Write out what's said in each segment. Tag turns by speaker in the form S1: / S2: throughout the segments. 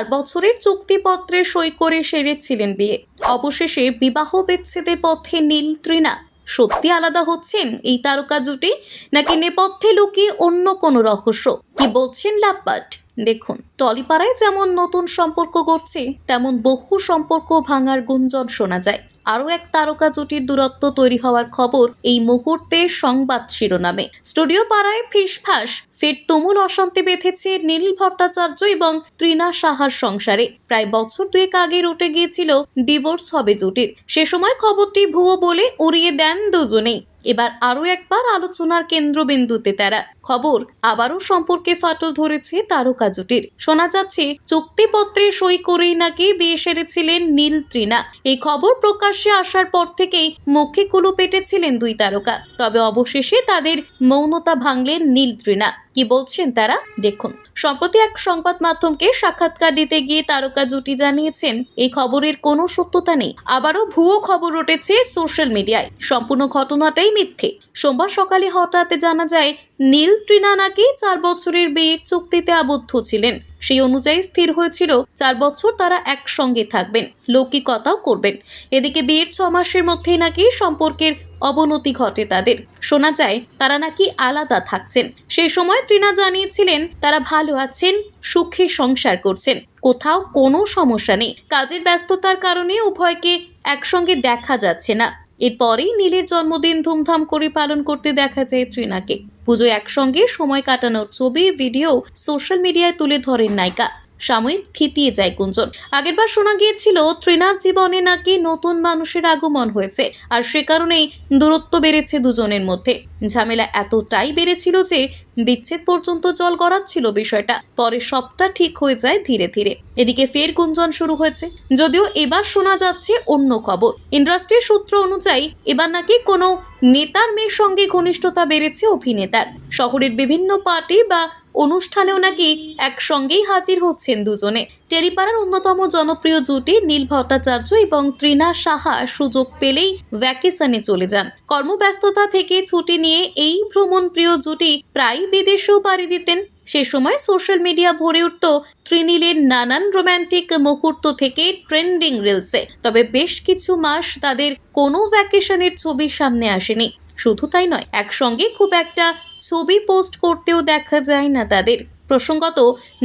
S1: চার বছরের চুক্তিপত্রে সই করে সেরেছিলেন বিয়ে। অবশেষে বিবাহ বিচ্ছেদের পথে নীল তৃণা। সত্যি আলাদা হচ্ছেন এই তারকা জুটি, নাকি নেপথ্যে লুকিয়ে অন্য কোনো রহস্য? কি বলছেন লাভবাট দেখুন, টলিপাড়ায় যেমন নতুন সম্পর্ক গড়ছে, তেমন বহু সম্পর্ক ভাঙার গুঞ্জন শোনা যায়। আরও এক তারকা জুটির দূরত্ব তৈরি হওয়ার খবর এই মুহূর্তে সংবাদ শিরোনামে। স্টুডিও পাড়ায় ফিসফাস, ফের তুমুল অশান্তি বেঁধেছে নীল ভট্টাচার্য এবং তৃণা সাহার সংসারে। প্রায় বছর দুয়েক আগে রটে গিয়েছিল ডিভোর্স হবে জুটির। সে সময় খবরটি ভুয়ো বলে উড়িয়ে দেন দুজনেই। এবার আরও একবার আলোচনার কেন্দ্রবিন্দুতে তারা খবর আবারও সম্পর্কে ফাটল ধরেছে তারকা জুটির। শোনা যাচ্ছে, চুক্তিপত্রে সই করেই নাকি বিয়ে সেরেছিলেন নীল তৃণা এই খবর প্রকাশ্যে আসার পর থেকেই মুখে কুলু পেটেছিলেন দুই তারকা। তবে অবশেষে তাদের মৌনতা ভাঙলেন নীল তৃণা কি বলছেন তারা? দেখুন। সম্প্রতি এক সংবাদ মাধ্যমকে সাক্ষাৎকার দিতে গিয়ে তারকা জুটি জানিয়েছেন, এই খবরের কোনো সত্যতা নেই। আবারও ভুয়ো খবর উঠেছে সোশ্যাল মিডিয়ায়। সম্পূর্ণ ঘটনাটাই মিথ্যে। সোমবার সকালে হঠাৎ জানা যায়, নীল তৃণা নাকি চার বছরের বিয়ের চুক্তিতে আবদ্ধ ছিলেন। সেই অনুযায়ী স্থির হয়েছিল, চার বছর তারা একসঙ্গে থাকবেন, লৌকিকতাও করবেন। এদিকে বিয়ের ছ মাসের মধ্যেই নাকি সম্পর্কের অবনতি ঘটে তাদের। শোনা যায়, তারা নাকি আলাদা থাকছেন। সেই সময় তৃণা জানিয়েছিলেন, তারা ভালো আছেন, সুখে সংসার করছেন। কোথাও কোনো সমস্যা নেই। কাজের ব্যস্ততার কারণে উভয়কে একসঙ্গে দেখা যাচ্ছে না। এরপরেই নীলের জন্মদিন ধুমধাম করে পালন করতে দেখা যায় তৃণাকে। পুজো একসঙ্গে সময় কাটানোর ছবি, ভিডিও সোশ্যাল মিডিয়ায় তুলে ধরেন নায়িকা। সাময়িক থিতিয়ে যায় গুঞ্জন। আগেরবার শোনা গিয়েছিল, তৃণার জীবনে নাকি নতুন মানুষের আগমন হয়েছে, আর সে কারণেই দূরত্ব বেড়েছে দুজনের মধ্যে। ঝামেলা এতটাই বেড়েছিল যে বিচ্ছেদ পর্যন্ত জল গড়াচ্ছিল বিষয়টা। পরে সবটা ঠিক হয়ে যায় ধীরে ধীরে। এদিকে ফের গুঞ্জন শুরু হয়েছে। যদিও এবার শোনা যাচ্ছে অন্য খবর। ইন্ডাস্ট্রির সূত্র অনুযায়ী, এবার নাকি কোনো নেতার মেয়ের সঙ্গে ঘনিষ্ঠতা বেড়েছে অভিনেতার। শহরের বিভিন্ন পার্টি বা অনুষ্ঠানেও নাকি একসঙ্গেই হাজির হচ্ছেন দুজনে। টেরিপাড়ার অন্যতম জনপ্রিয় জুটি নীল ভট্টাচার্য এবং তৃণা সাহা সুযোগ পেলেই ভ্যাকেশনে চলে যান। কর্মব্যস্ততা থেকে ছুটি নিয়ে এই ভ্রমণ প্রিয় জুটি প্রায় বিদেশেও পাড়ি দিতেন। সে সময় সোশ্যাল মিডিয়া ভরে উঠত ত্রিনীলের নানান রোম্যান্টিক মুহূর্ত থেকে ট্রেন্ডিং রিলসে। তবে বেশ কিছু মাস তাদের কোনো ভ্যাকেশনের ছবি সামনে আসেনি। শুধু তাই নয়, একসঙ্গে খুব একটা ছবি পোস্ট করতেও দেখা যায় না তাদের। প্রসঙ্গত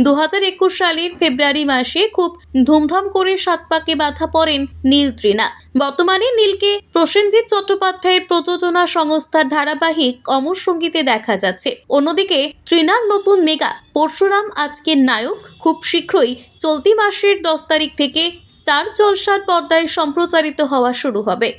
S1: দু একুশ সালের ফেব্রুয়ারি মাসে খুব ধুমধাম করে সাত পাকে বাধা পড়েন নীল তৃণা। বর্তমানে নীলকে প্রসেনজিৎ চট্টোপাধ্যায়ের প্রযোজনা সংস্থার ধারাবাহিক অমর সঙ্গীতে দেখা যাচ্ছে। অন্যদিকে, তৃণার নতুন মেগা পরশুরাম আজকের নায়ক, খুব শীঘ্রই চলতি মাসের দশ তারিখ থেকে স্টার জলসার পর্দায় সম্প্রচারিত হওয়া শুরু হবে।